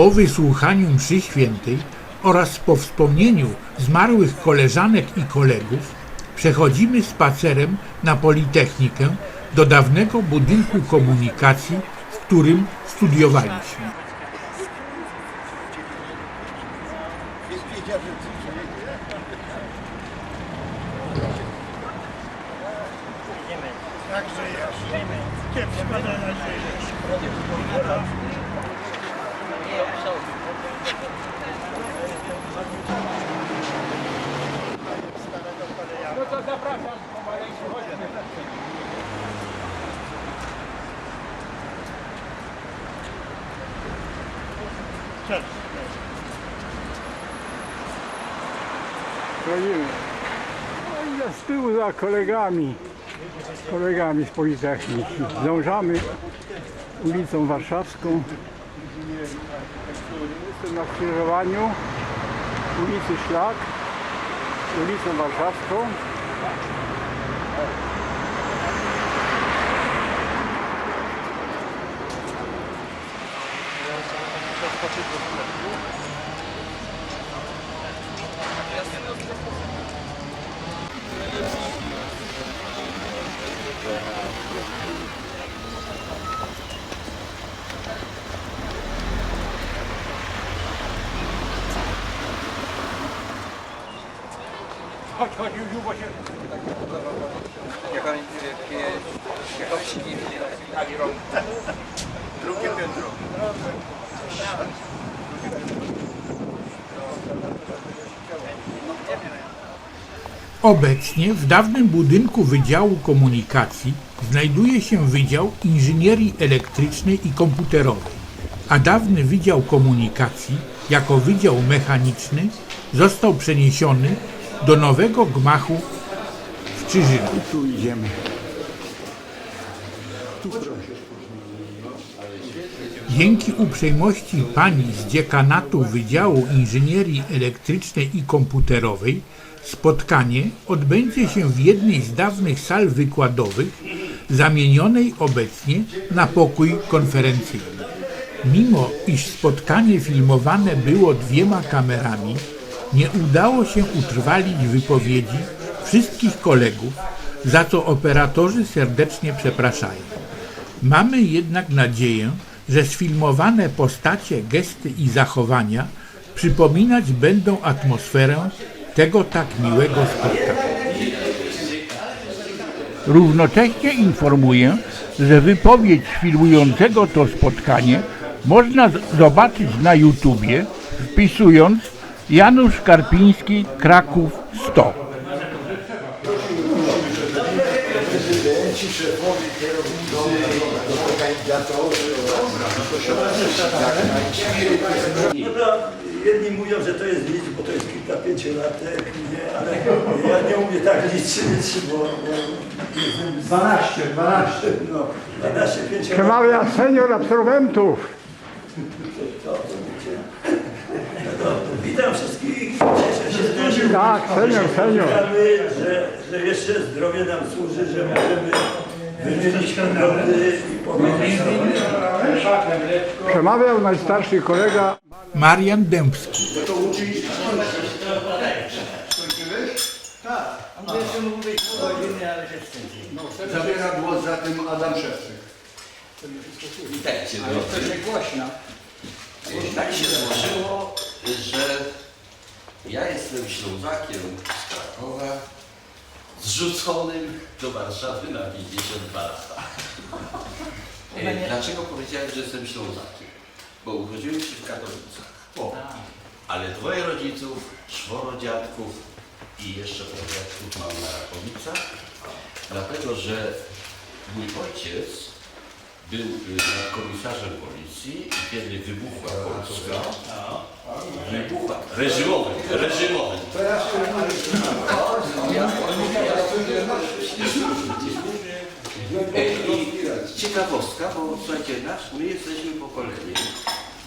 Po wysłuchaniu mszy świętej oraz po wspomnieniu zmarłych koleżanek i kolegów przechodzimy spacerem na Politechnikę do dawnego budynku komunikacji, w którym studiowaliśmy. No i z tyłu za kolegami, kolegami z Politechniki. Zdążamy ulicą Warszawską. Jestem na skrzyżowaniu ulicy Szlak, ulicą Warszawską. Oni jakie ciekawskiali rąk. Drugie piętro. Obecnie w dawnym budynku Wydziału Komunikacji znajduje się Wydział Inżynierii Elektrycznej i Komputerowej, a dawny Wydział Komunikacji jako Wydział Mechaniczny został przeniesiony do nowego gmachu w Czyżynach. Tu idziemy. Dzięki uprzejmości pani z dziekanatu Wydziału Inżynierii Elektrycznej i Komputerowej spotkanie odbędzie się w jednej z dawnych sal wykładowych zamienionej obecnie na pokój konferencyjny. Mimo iż spotkanie filmowane było dwiema kamerami, nie udało się utrwalić wypowiedzi wszystkich kolegów, za co operatorzy serdecznie przepraszają. Mamy jednak nadzieję, że sfilmowane postacie, gesty i zachowania przypominać będą atmosferę tego tak miłego spotkania. Równocześnie informuję, że wypowiedź filmującego to spotkanie można zobaczyć na YouTubie wpisując Janusz Karpiński Kraków 100. prezydenci, szefowie, kierownicy, organizatorzy, Prawda, jedni mówią, że to jest nic, bo to jest kilka pięciolatek, nie, ale ja nie umiem tak liczyć, bo, bo jestem 12, 12. no, 12 pięciolatek. Przemawia senior absolwentów. To, to wiecie. No to witam wszystkich, cieszę się, że Tak, senior, senior. Witamy, że, że jeszcze zdrowie nam służy, że możemy wymienić poglądy i powiedzieć. Przemawiał najstarszy kolega Marian Dębski. Zabiera głos za tym Adam Szewczyk. Witajcie, drodzy. Tak się złożyło, że ja jestem Ślązakiem z Krakowa, zrzuconym do Warszawy na 52 lata. E, Dlaczego powiedziałem, że jestem Ślązakiem? Bo urodziłem się w Katowicach. O. Ale dwoje rodziców, czworo dziadków i jeszcze pradziadków mam na Rakowicach, dlatego że mój ojciec był y, komisarzem policji i kiedy wybuchła Polska, wybuchła, reżimowym. E, I ciekawostka, bo słuchajcie, nasz, my jesteśmy pokoleniem,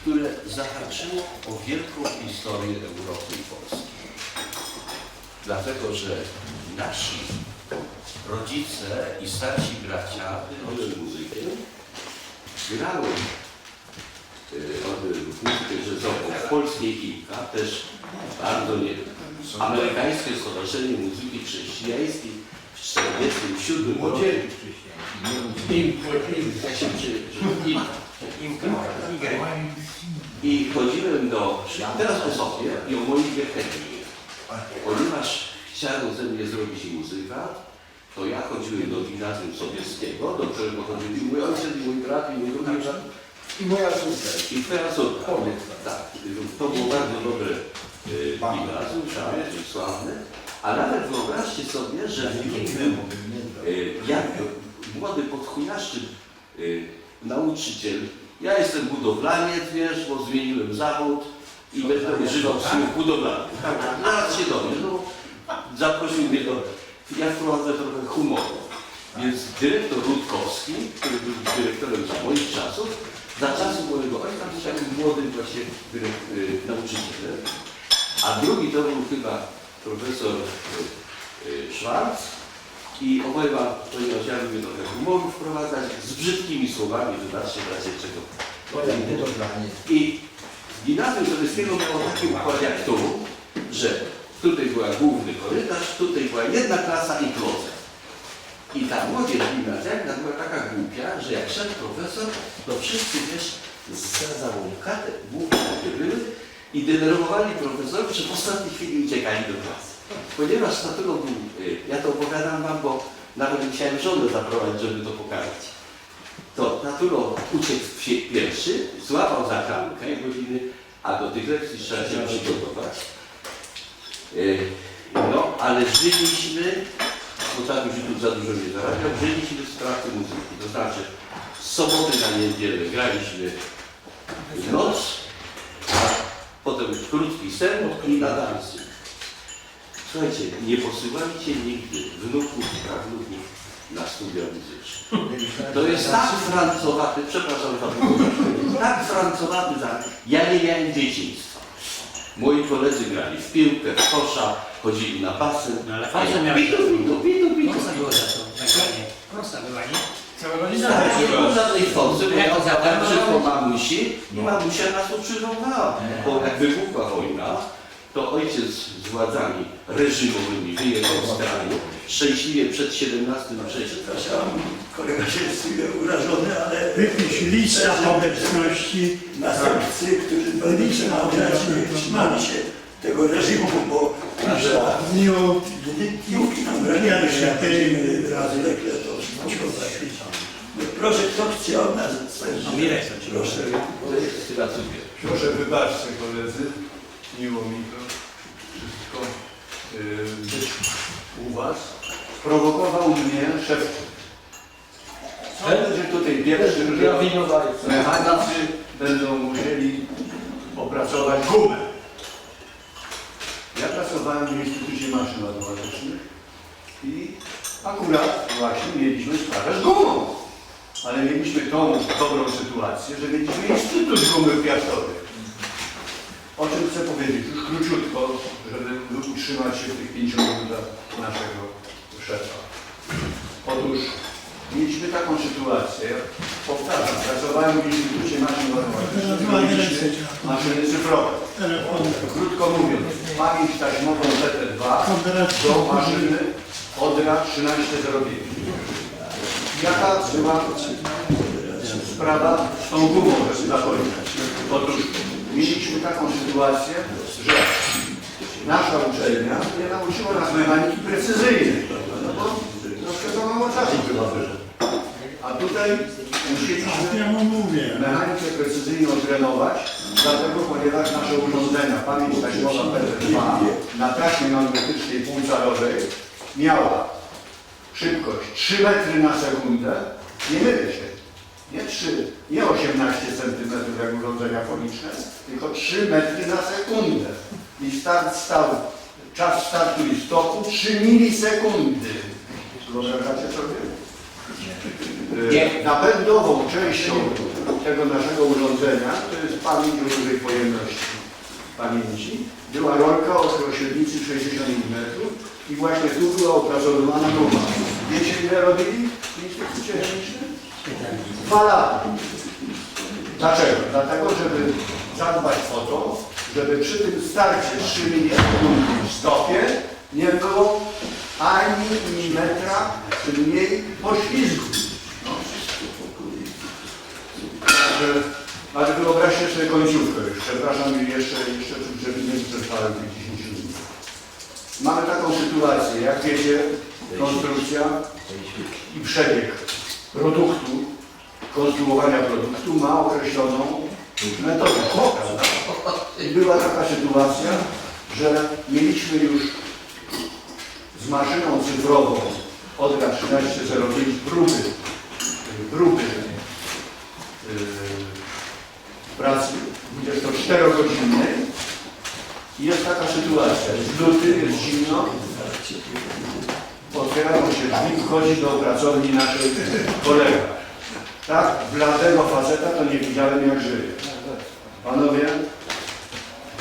które zahaczyło o wielką historię Europy i Polski. Dlatego, że nasi rodzice i starsi bracia, chodzi muzykiem, grały muzykę jazzową w polskiej IKA, też bardzo nie. Amerykańskie Stowarzyszenie Muzyki Chrześcijańskiej w 1947 roku. I chodziłem do, teraz o sobie i o moich chemii. Ponieważ chciano ze mnie zrobić muzyka, to ja chodziłem do gimnazjum sowieckiego, do którego chodzili mój ojciec, mój brat i mój drugi brat. I moja siostra. I twoja córka. Tak, to było bardzo dobre y, gimnazjum, szare, sławne. A nawet wyobraźcie sobie, że w nim y, jak młody podchujaszczy y, nauczyciel, ja jestem budowlaniec, wiesz, bo zmieniłem zawód i będę używał słów budowlany. Tak, zaraz się dowiem, no, zaprosił mnie do, ja wprowadzę trochę humoru. Więc dyrektor Rutkowski, który był dyrektorem za moich czasów, za czasów mojego ojca był takim młodym właśnie y, nauczycielem, a drugi to był chyba profesor y, y, Schwarz i obojga, ponieważ ja lubię trochę humoru wprowadzać, z brzydkimi słowami, wybaczcie w razie czego. I gimnazjum sowieckiego miało taki układ jak tu, że tutaj była główny korytarz, tutaj była jedna klasa i klozet. I ta młodzież gimnazjalna była taka głupia, że jak szedł profesor, to wszyscy wiesz, za załąkate, głupie takie były i denerwowali profesorów, że w ostatniej chwili uciekali do klasy. Ponieważ Saturo był, y, ja to opowiadam wam, bo nawet chciałem żonę zaprowadzić, żeby to pokazać. To Naturo uciekł pie- pierwszy, złapał za klamkę godziny, a do tych lekcji trzeba się przygotować. Y, No, ale żyliśmy, bo tak już tu za dużo nie zarabiał, żyliśmy z pracy muzyki. To znaczy, z soboty na niedzielę graliśmy noc, a potem krótki sen i na dansy. Słuchajcie, nie posyłajcie nigdy wnuków i prawnuków na studia muzyczne. To jest tak francowaty, przepraszam za to, tak francowaty za Ja nie miałem dzieciństwa. Moi koledzy grali w piłkę, w kosza, chodzili na basen. No ale fajnie miałeś pitu, pitu, pitu, pitu. Prosta była za to, nagranie. Prosta była, nie? Tak, nie było żadnej forcy, bo ja zabrano? wszystko mamusi i mamusia nas ukrzyżowała. Bo jak wybuchła wojna, to ojciec z władzami reżimowymi wyjechał z kraju, szczęśliwie przed 17 września. Przepraszam, kolega się czuje urażony, ale Wypisz lista obecności. następcy, którzy będą przemawiać, nie trzymali się tego reżimu, bo nasza W dniu Piłki nam jak tej- będziemy razy lekle to wszystko No Proszę, kto chciał nas No Mirek Proszę. To jest chyba cukier. Proszę wybaczcie koledzy, miło mi to wszystko yy, być u Was. Prowokował mnie szef. Co będzie tutaj pierwszy, że mechanicy będą musieli opracować gumę. Ja pracowałem w Instytucie Maszyn Automatycznych i akurat właśnie mieliśmy sprawę z gumą. Ale mieliśmy tą dobrą sytuację, że mieliśmy Instytut Gumy Piastowych. O czym chcę powiedzieć już króciutko, żeby utrzymać się w tych pięciu minutach naszego szefa. Otóż mieliśmy taką sytuację, powtarzam, pracowałem w Instytucie Maszyn mieliśmy maszyny cyfrowe. Krótko mówiąc, pamięć taśmową ZT2 do maszyny Odra 1305. Jaka była sprawa z tą gumą, zapominać? Otóż mieliśmy taką sytuację, że nasza uczelnia nie nauczyła nas mechaniki precyzyjnej, no bo troszkę za mało czasu chyba. A tutaj musieliśmy mechanikę precyzyjną trenować, dlatego ponieważ nasze urządzenia, pamięć taśmowa PZ2 na taśmie magnetycznej półcalowej miała szybkość 3 metry na sekundę, nie mylę się, nie 3, nie 18 cm jak urządzenia foniczne, tylko 3 metry na sekundę. I start stał, czas startu i stopu 3 milisekundy. Wyobrażacie sobie? E, Napędową częścią tego naszego urządzenia to jest pamięć o dużej pojemności pamięci. Była rolka o średnicy 60 mm i właśnie tu była opracowywana guma. Wiecie ile robili w Instytucie Chemicznym? Dwa lata. Dlaczego? Dlatego, żeby zadbać o to, żeby przy tym starcie 3 mm w stopie nie było ani milimetra mniej poślizgu. No. Także, ale wyobraźcie sobie końcówkę już. Przepraszam jeszcze, jeszcze żeby nie przetrwałem tych 10 minut. Mamy taką sytuację, jak wiecie, konstrukcja i przebieg produktu, konstruowania produktu ma określoną metodę. I była taka sytuacja, że mieliśmy już z maszyną cyfrową Odra 1305 próby, próby yy, pracy 24-godzinnej i jest taka sytuacja, jest luty, jest zimno, otwierają się drzwi, wchodzi do pracowni naszej kolega. Tak, bladego faceta to nie widziałem jak żyje. Panowie,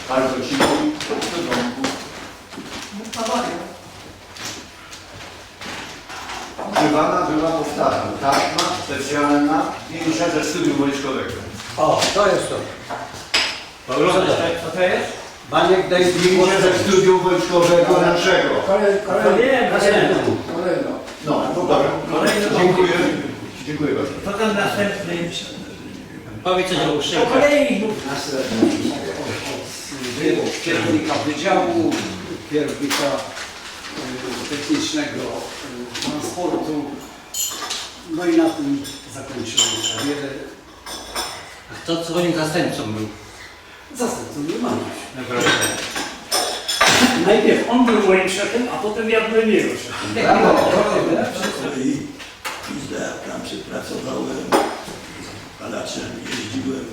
bardzo cicho, do domku. Używana była powtarzam, taśma specjalna, zdjęcia ze studium wojskowego. O, to jest to. Co to jest? Baniek daj Zdjęcie ze studium wojskowego naszego. To nie, następny. No, dobra. Dziękuję. Dziękuję bardzo. Potem następny. Powiedz coś o Po uszynkach. kolei mów. Kierownika wydziału, kierownika y, technicznego y, transportu. No i na tym zakończyłem karierę. A kto twoim zastępcą był? Zastępcą nie mam. Naprawdę. Najpierw on był moim szefem, a potem ja byłem jego szefem. I pizda, tam przepracowałem palaczem, jeździłem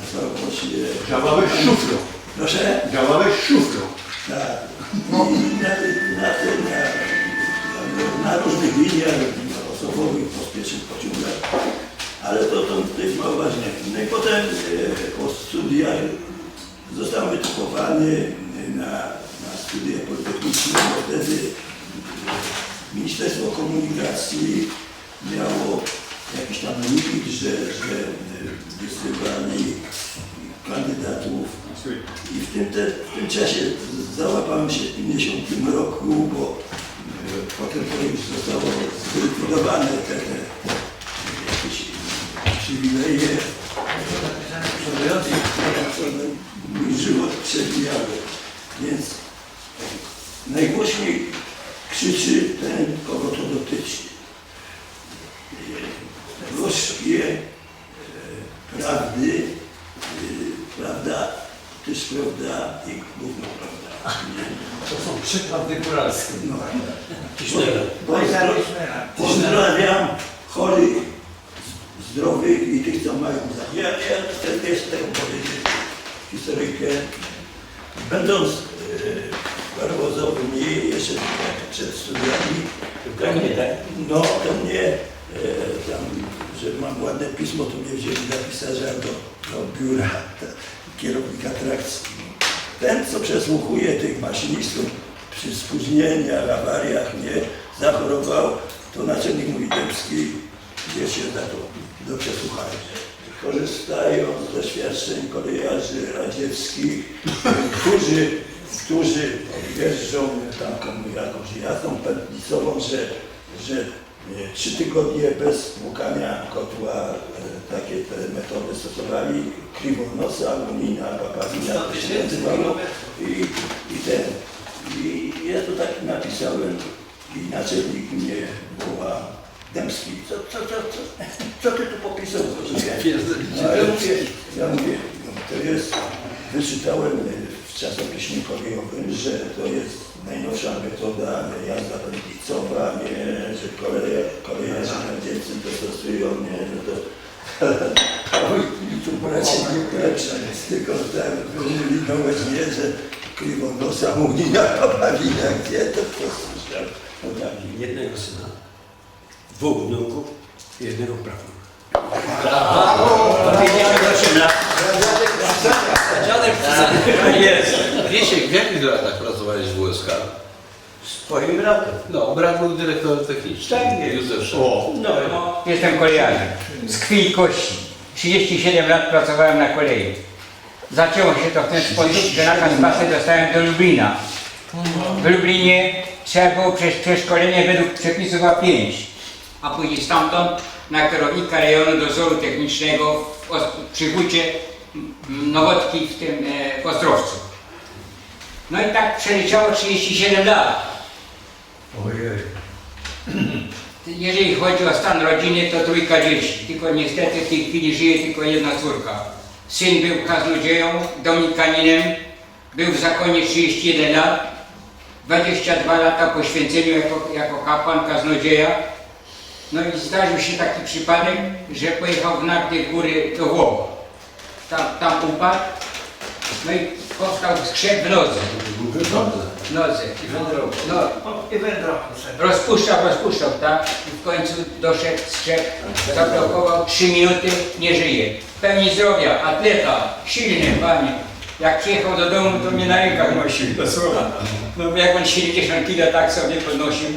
na Zawodzie. Działałeś szuflą. Proszę? Działałeś szuflą. Tak. I na, na, tym, na, na, na różnych liniach osobowych, pospiesznych pociągach. Ale to, jest mało ważne. No i potem e, po studiach zostałem wytypowany na, na studia politechniczne, bo wtedy e, Ministerstwo Komunikacji miało jakiś tam limit, że, że e, wysyłali kandydatów i w tym, te, w tym czasie załapałem się w 50 roku, bo e, potem to już zostało zlikwidowane te, te przywileje. Mój żywot przebijały. Więc najgłośniej krzyczy ten, kogo to dotyczy. Gorzkie e, prawdy, e, prawda, też prawda i gówno prawda. To są przykłady góralskie. No. Pozdrawiam chorych, zdrowych i tych, co mają za. Ja, chcę jeszcze tego powiedzieć historyjkę. Będąc e, parowozowni jeszcze tak przed studiami, to mnie, no to mnie e, tam, że mam ładne pismo, to mnie wzięli za pisarza do, do biura ta, kierownika trakcji. Ten, co przesłuchuje tych maszynistów przy spóźnieniach, awariach, nie, zachorował, to naczelnik Dębski, się za to do przesłuchania. Korzystając z doświadczeń kolejarzy radzieckich, którzy, którzy jeżdżą taką jakąś jazdą pętnicową, że, że e, trzy tygodnie bez płukania kotła e, takie te metody stosowali, kriwonosa, unina, papawina, to się nazywało i, i ten. I ja to tak napisałem i naczelnik mnie woła Dębski, co, co, co, co, co ty tu popisał? No, ja mówię, ja mówię, no, to jest, wyczytałem w czasopiśmie kolejowym, że to jest najnowsza metoda nie, jazda pętlicowa, nie, że koleje, kolejarze radzieccy to stosują, nie, że to tu bracie nie lepsza jest, tylko tak wylinąłeś, nie, że kriwonosa munina, papawina, gdzie to to słyszał? No tak. Jednego syna, dwóch wnuków i jednego prawnuka. Dziadek Wiesiek, w jakich latach pracowałeś w WSK? Z twoim bratem. No, brat był dyrektorem technicznym. Tak jest. Józef Szef. No, no. Jestem kolejarzem. Z krwi i kości. 37 lat pracowałem na kolei. Zaczęło się to w ten sposób, że nakaz pracy dostałem do Lublina. W Lublinie trzeba było przejść przeszkolenie według przepisów A5, a później stamtąd na kierownika rejonu dozoru technicznego w przy hucie Nowotki w tym e, w Ostrowcu. No i tak przeleciało 37 lat. Jeżeli chodzi o stan rodziny, to trójka dzieci. Tylko niestety w tej chwili żyje tylko jedna córka. Syn był kaznodzieją, dominikaninem, był w zakonie 31 lat, 22 lata po święceniu jako, jako kapłan kaznodzieja. No i zdarzył się taki przypadek, że pojechał w Nagdy góry do Włoch. Tam, tam upadł, no i powstał skrzep w nodze. W nodze. No, Rozpuszczał, rozpuszczał, tak? I w końcu doszedł skrzep, zablokował, trzy minuty, nie żyje. Pełni zdrowia, atleta, silny, panie. Jak przyjechał do domu, to mnie na rękach nosił. No jak on 70 kg tak sobie podnosił.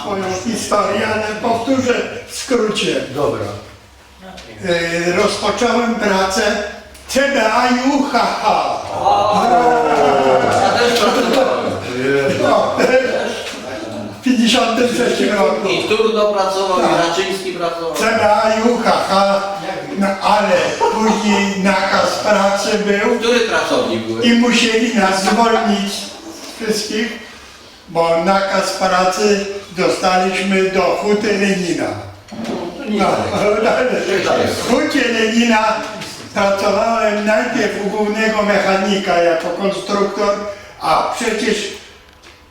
Swoją historię, ale powtórzę w skrócie. Dobra. E, Rozpocząłem pracę CBA i UHH. Ja też pracowałem. No, w 53 roku. I Turno pracował, i Raczyński pracował. CBA i UHH, no ale później nakaz pracy był Który pracownik byłeś? i musieli nas zwolnić wszystkich, bo nakaz pracy dostaliśmy do Huty Lenina. No, w Hucie Lenina pracowałem najpierw u głównego mechanika jako konstruktor, a przecież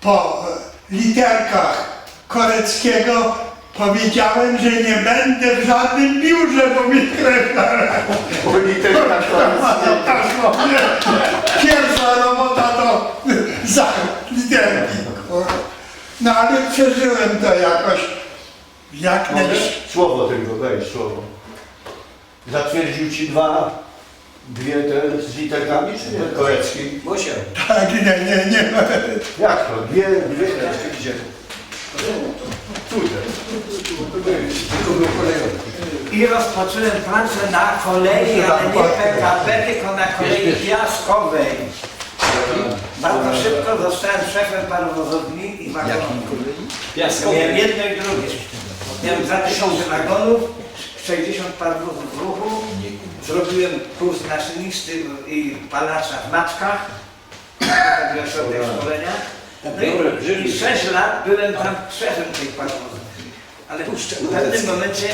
po e, literkach Koreckiego powiedziałem, że nie będę w żadnym biurze, bo mi krew nalała. Pierwsza robota to za literki. No ale przeżyłem to jakoś jak najszybciej. Słowo tylko, daj słowo. Zatwierdził ci dwa, dwie te z literkami, czy nie? Korecki. Musiał. Tak, nie, nie, nie. Jak to? Dwie, dwie gdzie? Tutaj. Tylko był. I rozpocząłem pracę na kolei, ale nie PKP, tylko na kolei piaskowej. Bardzo szybko zostałem szefem parowozowni i wagonów. Miałem jedno i drugie. Miałem 2000 wagonów, 60 parowozów w ruchu. Zrobiłem kurs maszynisty i palacza w Maczkach. Taki ośrodek szkolenia. No i, I 6 lat byłem tam szefem tej parowozów. Ale w pewnym momencie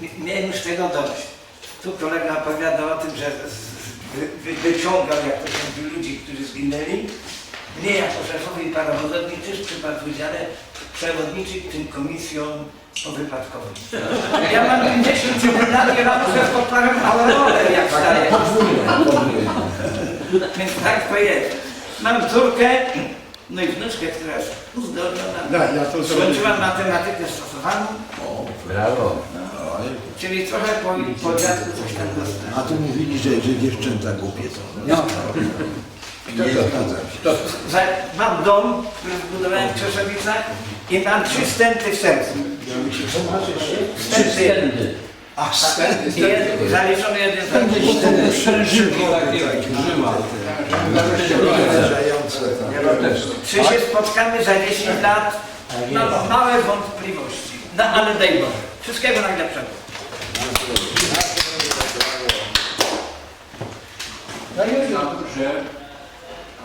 mi- miałem już tego dość. Tu kolega opowiadał o tym, że z- wy, wy, wyciągał, jak to się mówi, ludzi, którzy zginęli. Mnie jako szefowi parowozowni też przypadł w udziale przewodniczyć tym komisjom powypadkowym. Ja mam 57 lat i rano sobie poprawiam rolę, jak wstaję. Więc tak to jest. Mam córkę, no i wnuczkę, która jest uzdolniona. Da, ja to zrobię. Skończyłam matematykę stosowaną, Brawo. czyli trochę po, po dziadku coś tam dostałem. A tu mówili, że, że dziewczęta głupie są. No. Nie zgadzam się. Za- Mam dom, który zbudowałem w Krzeszowicach i mam trzy stęty w sercu. Stęty. A stędy, I jeden- Zaliczony jeden Wrażające. Czy się spotkamy za 10 lat? No, małe wątpliwości. No ale daj Boże. Wszystkiego najlepszego. Ja jest na to, że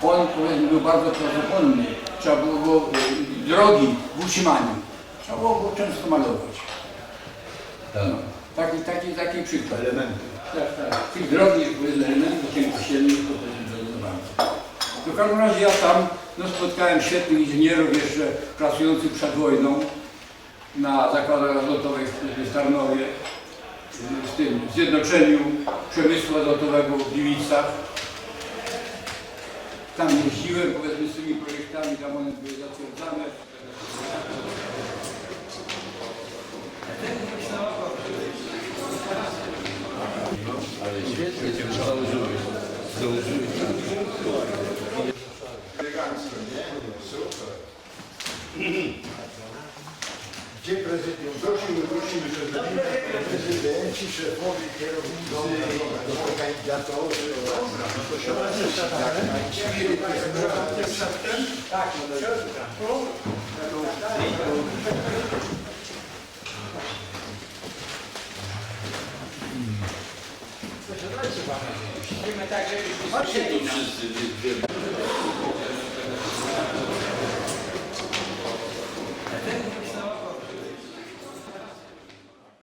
on powiedzmy, był bardzo pracochłonny. Trzeba było go y, drogi w utrzymaniu. Trzeba było go często malować. No, taki, taki, taki przykład. Elementy. Tak, tak. Tych drogi powiedzmy elementów cienkościennych to powiedzmy nie bardzo. W każdym razie ja tam no, spotkałem świetnych inżynierów jeszcze pracujących przed wojną na zakładach azotowych w Tarnowie, w tym Zjednoczeniu Przemysłu Azotowego w Gliwicach. Tam jeździłem powiedzmy z tymi projektami, tam one były zatwierdzane. Ale świetnie zdążyłeś. Super. Gdzie prezydium? Prosimy, prosimy, żeby prezydenci, szefowie, kierownicy, organizatorzy. Dobra, no to się Tak, no Musimy tak, żebyśmy Chodźcie. tu wszyscy, wiemy.